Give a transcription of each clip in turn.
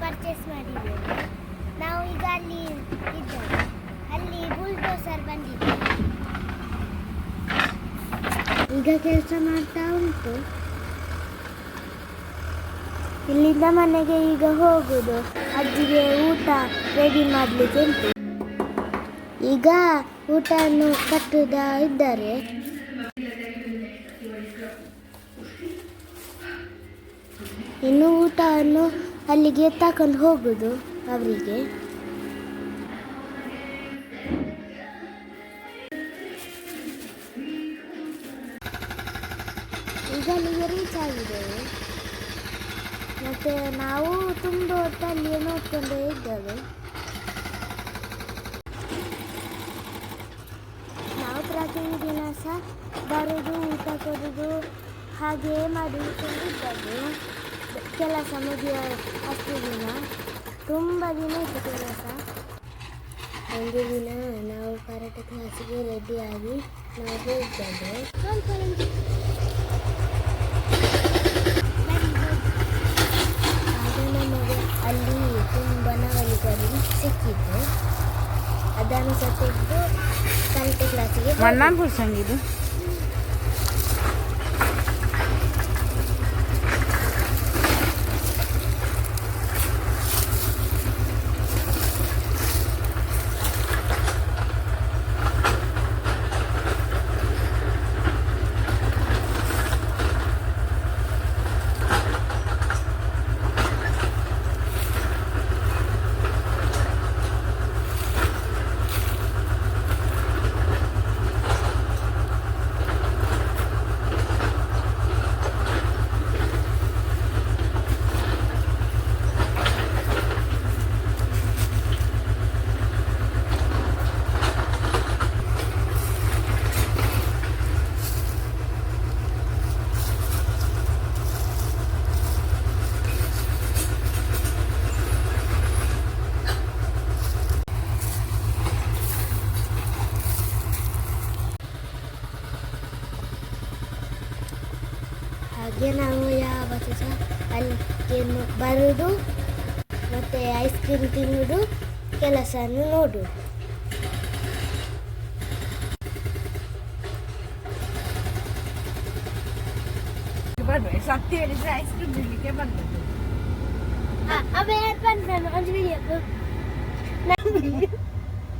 Purchase ಮಾಡಿದ್ದೇವೆ. ನಾವು ಈಗ ಅಲ್ಲಿ ಇದ್ದೇವೆ. ಅಲ್ಲಿ ಬುಲ್ಡೋಸರ್ ಬಂದಿದೆ. ಈಗ ಕೆಲಸ ಮಾಡ್ತಾ ಉಂಟು. ಇಲ್ಲಿಂದ ಮನೆಗೆ ಈಗ ಹೋಗುದು. ಅಜ್ಜಿಗೆ ಊಟ ರೆಡಿ ಮಾಡಲಿಕ್ಕೆ ಉಂಟು. ಈಗ ಊಟವನ್ನು ಕಟ್ಟುದ ಇದ್ದಾರೆ. ಇನ್ನು ಊಟವನ್ನು ಅಲ್ಲಿಗೆ ತಕೊಂಡು ಹೋಗುದು ಅವರಿಗೆ. ಈಗ ಅಲ್ಲಿಗೆ ರೀಚ್ ಆಗಿದ್ದೇವೆ ಮತ್ತೆ ನಾವು ತುಂಬ ಹೊತ್ತು ಅಲ್ಲಿಯೇ ನೋಡ್ಕೊಂಡೇ ಇದ್ದೇವೆ. ನಾವು ಪ್ರತಿದಿನ ಸಹ ಬರೋದು, ಊಟ ಕೊಡೋದು ಹಾಗೆ ಮಾಡಿಕೊಂಡಿದ್ದದ್ದು ಕೆಲಸ ಮುಗಿಯ ಅಷ್ಟು ದಿನ ತುಂಬ ದಿನ ಇತ್ತು ಕೆಲಸ ಒಂದು ದಿನ ನಾವು ಕರಾಟೆ ಕ್ಲಾಸಿಗೆ ರೆಡಿಯಾಗಿ ನಾವು ಹೋಗಿದ್ದೇವೆ ಸ್ವಲ್ಪ ನಮ್ಗೆ ಆಗ ನಮಗೆ ಅಲ್ಲಿ ತುಂಬ ನವಲಿಗರು ಸಿಕ್ಕಿದ್ದು ಅದನ್ನು ಸಹ ತೆಗೆದು ಕರಾಟೆ ಕ್ಲಾಸಿಗೆ ಮಣ್ಣಾನ್ ಪುರ್ಸಂಗಿದು ಹಾಗೆ ನಾವು ಯಾವತ್ತೂ ಸಹ ಅಲ್ಲಿ ಬರುವುದು ಮತ್ತು ಐಸ್ ಕ್ರೀಮ್ ತಿನ್ನುವುದು ಕೆಲಸವನ್ನು ನೋಡು. ಸತ್ಯ ಹೇಳಿದ್ರೆ ಐಸ್ ಕ್ರೀಮ್ ತಿನ್ನಲಿಕ್ಕೆ ಬಂದದ್ದು.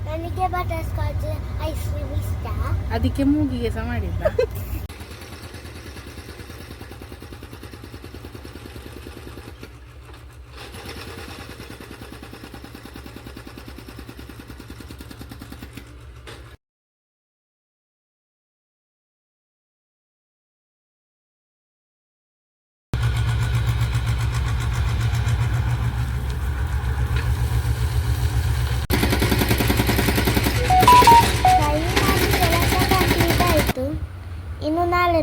ನನಗೆ ಬಟರ್ ಸ್ಕಾಚ್ ಐಸ್ ಕ್ರೀಮ್ ಇಷ್ಟ. ಅದಕ್ಕೆ ಮೂಗಿಗೆ ಸಹ ಮಾಡಿದ್ದ?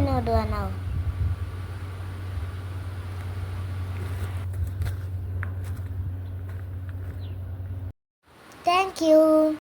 ನೋಡುವ ನಾವು ಥ್ಯಾಂಕ್ ಯು